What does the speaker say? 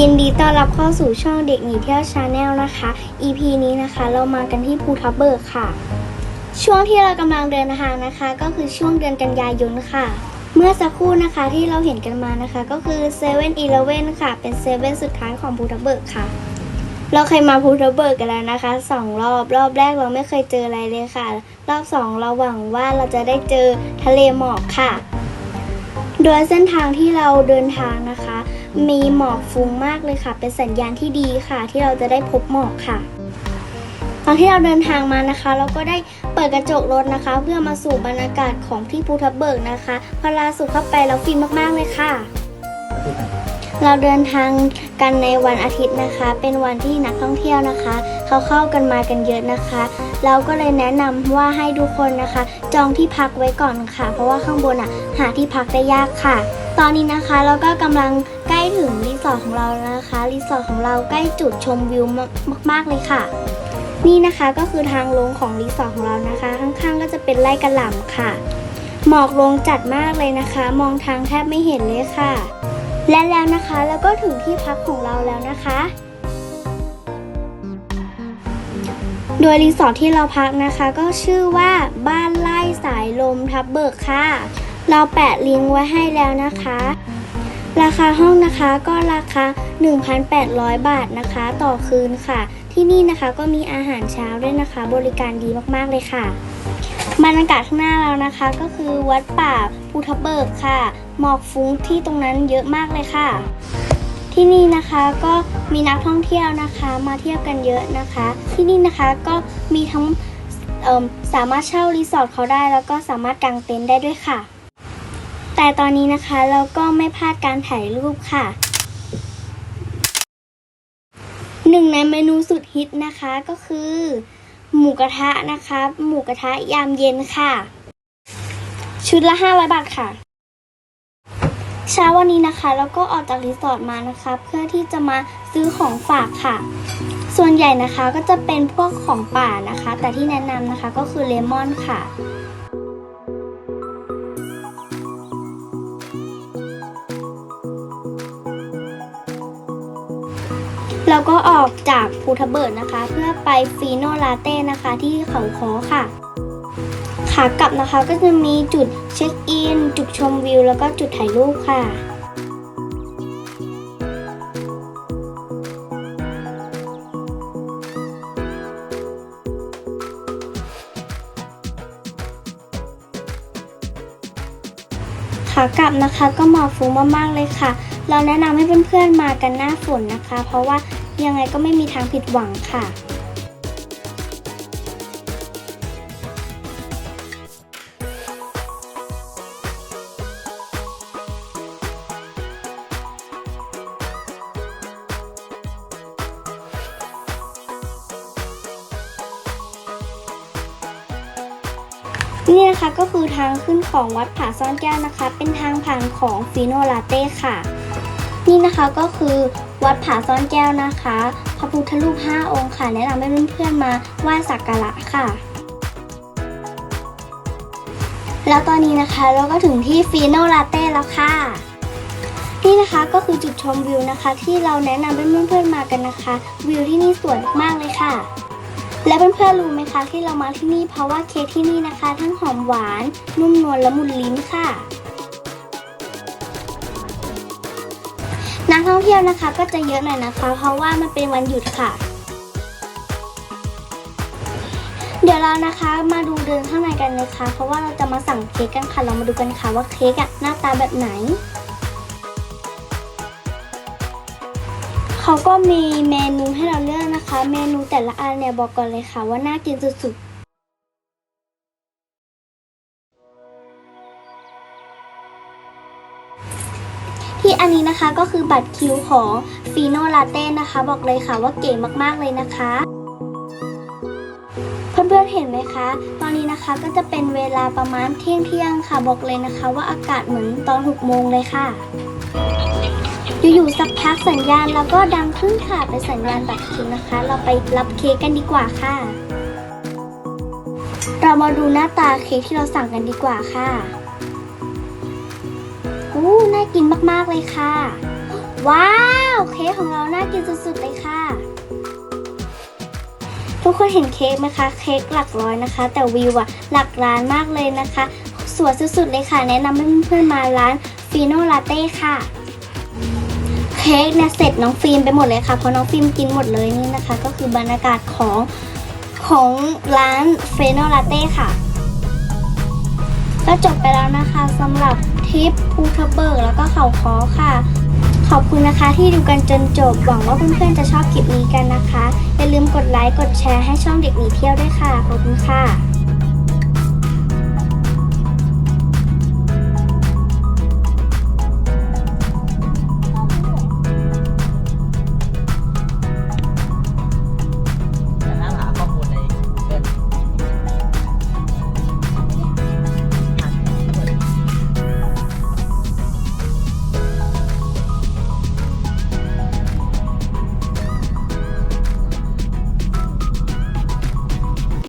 ยินดีต้อนรับเข้าสู่ช่องเด็กหนีเที่ยวชาแนลนะคะ EP นี้นะคะ เรามากันที่ภูทับเบิกค่ะ ช่วงที่เรากำลังเดินทางนะคะ ก็คือช่วงเดือนกันยายนค่ะ เมื่อสักครู่นะคะที่เราเห็นกันมานะคะ ก็คือ7 e เ e ่ e อค่ะ เป็นเซเว่นสุดท้ายของภูทับเบิกค่ะ เราเคยมาภูทับเบิกกันแล้วนะคะสองรอบรอบแรกเราไม่เคยเจออะไรเลยค่ะ รอบสองเราหวังว่าเราจะได้เจอทะเลหมอกค่ะ โดยเส้นทางที่เราเดินทางนะคะ มีหมอกฟุ้งมากเลยค่ะ เป็นสัญญาณที่ดีค่ะ ที่เราจะได้พบหมอกค่ะ ตอนที่เราเดินทางมานะคะ เราก็ได้เปิดกระจกรถนะคะ เพื่อมาสูบบรรยากาศของที่ภูทับเบิกนะคะ พอเราสูบเข้าไปเราฟินมากๆเลยค่ะ เราเดินทางกันในวันอาทิตย์นะคะ เป็นวันที่นักท่องเที่ยวนะคะ เขาเข้ากันมากันเยอะนะคะ เราก็เลยแนะนำว่าให้ทุกคนนะคะ จองที่พักไว้ก่อนค่ะ เพราะว่าข้างบนอะหาที่พักได้ยากค่ะ ตอนนี้นะคะเราก็กำลัง ถึงรีสอร์ทของเราแล้วนะคะ รีสอร์ทของเราใกล้จุดชมวิวมาก ๆ เลยค่ะ นี่นะคะก็คือทางลงของรีสอร์ทของเรานะคะ ข้างๆ ก็จะเป็นไร่กระหล่ำค่ะ หมอกลงจัดมากเลยนะคะ มองทางแทบไม่เห็นเลยค่ะ และแล้วนะคะแล้วก็ถึงที่พักของเราแล้วนะคะ โดยรีสอร์ทที่เราพักนะคะ ก็ชื่อว่าบ้านไร่สายลมทับเบิกค่ะ เราแปะลิงก์ไว้ให้แล้วนะคะ ราคาห้องนะคะก็ราคา 1,800 บาทนะคะ ต่อคืนค่ะ ที่นี่นะคะก็มีอาหารเช้าด้วยนะคะ บริการดีมากๆเลยค่ะบรรยากาศข้างหน้าเรานะคะ ก็คือวัดป่าภูทับเบิกค่ะ หมอกฟุ้งที่ตรงนั้นเยอะมากเลยค่ะ ที่นี่นะคะก็มีนักท่องเที่ยวนะคะมาเที่ยวกันเยอะนะคะ ที่นี่นะคะก็มีทั้งสามารถเช่ารีสอร์ทเขาได้ แล้วก็สามารถกางเต็นท์ได้ด้วยค่ะ แต่ตอนนี้นะคะเราก็ไม่พลาดการถ่ายรูปค่ะ หนึ่งในเมนูสุดฮิตนะคะก็คือ หมูกระทะนะคะ หมูกระทะยามเย็นค่ะ ชุดละ 500 บาทค่ะ เช้าวันนี้นะคะแล้วก็ออกจากรีสอร์ทมานะคะ เพื่อที่จะมาซื้อของฝากค่ะ ส่วนใหญ่นะคะก็จะเป็นพวกของป่านะคะ แต่ที่แนะนำนะคะก็คือเลมอนค่ะ แล้วก็ออกจากภูทับเบิกนะคะ เพื่อไปฟีโนลาเต้นะคะที่เขาคอค่ะ ขากลับนะคะก็จะมีจุดเช็คอิน จุดชมวิว แล้วก็จุดถ่ายรูปค่ะขากลับนะคะก็หมอกฟุ้งมากๆเลยค่ะ เราแนะนำให้เพื่อนๆมากันหน้าฝนนะคะ เพราะว่า ยังไงก็ไม่มีทางผิดหวังค่ะ นี่นะคะก็คือทางขึ้นของวัดผาซ่อนแก้วนะคะ เป็นทางผ่านของฟีโนลาเต้ค่ะ นี่นะคะก็คือ วัดผาซ่อนแก้วนะคะ พระพุทธรูป 5 องค์ค่ะ แนะนำให้เพื่อนๆมาไหว้สักการะค่ะ แล้วตอนนี้นะคะเราก็ถึงที่ฟีโนลาเต้แล้วค่ะ นี่นะคะก็คือจุดชมวิวนะคะ ที่เราแนะนำให้เพื่อนๆมากันนะคะ วิวที่นี่สวยมากเลยค่ะ และเพื่อนๆรู้ไหมคะที่เรามาที่นี่เพราะว่าเค้กที่นี่นะคะ ทั้งหอมหวาน นุ่มนวลและมุนลิ้นค่ะ นักท่องเที่ยวนะคะก็จะเยอะหน่อยนะคะ เพราะว่ามันเป็นวันหยุดค่ะ เดี๋ยวเรานะคะมาดูเดินข้างในกันเลยค่ะเพราะว่าเราจะมาสั่งเค้กกันค่ะเรามาดูกันค่ะว่าเค้กอะหน้าตาแบบไหนเขาก็มีเมนูให้เราเลือกนะคะ เมนูแต่ละอันเนี่ยบอกก่อนเลยค่ะว่าน่ากินสุดๆ นะคะก็คือบัตรคิวของฟีโนลาเต้นะคะ บอกเลยค่ะว่าเก๋มากๆเลยนะคะเพื่อนๆเห็นไหมคะ ตอนนี้นะคะก็จะเป็นเวลาประมาณเที่ยงเที่ยงค่ะบอกเลยนะคะ ว่าอากาศเหมือนตอนหกโมงเลยค่ะ อยู่ๆสักพักสัญญาณแล้วก็ดังขึ้นค่ะเป็นสัญญาณบัตรคิวนะคะ เราไปรับเค้กกันดีกว่าค่ะ เรามาดูหน้าตาเค้กที่เราสั่งกันดีกว่าค่ะ อู้น่ากินมากๆเลยค่ะ ว้าว เค้กของเราน่ากินสุดๆเลยค่ะ ทุกคนเห็นเค้กไหมคะ เค้กหลักร้อยนะคะ แต่วิวอะหลักล้านมากเลยนะคะ สวยสุดๆเลยค่ะ แนะนำให้เพื่อนๆมาร้านฟีโนลาเต้ค่ะ เค้กเนี่ยเสร็จน้องฟิล์มไปหมดเลยค่ะ เพราะน้องฟิล์มกินหมดเลยนี่นะคะ ก็คือบรรยากาศของของร้านเฟโนลาเต้ค่ะ ก็จบไปแล้วนะคะ สำหรับทริปภูทับเบิกแล้วก็เขาคอค่ะ ขอบคุณนะคะที่ดูกันจนจบ หวังว่าเพื่อนๆจะชอบคลิปนี้กันนะคะ อย่าลืมกดไลค์ กดแชร์ให้ช่องเด็กหนีเที่ยวด้วยค่ะ ขอบคุณค่ะ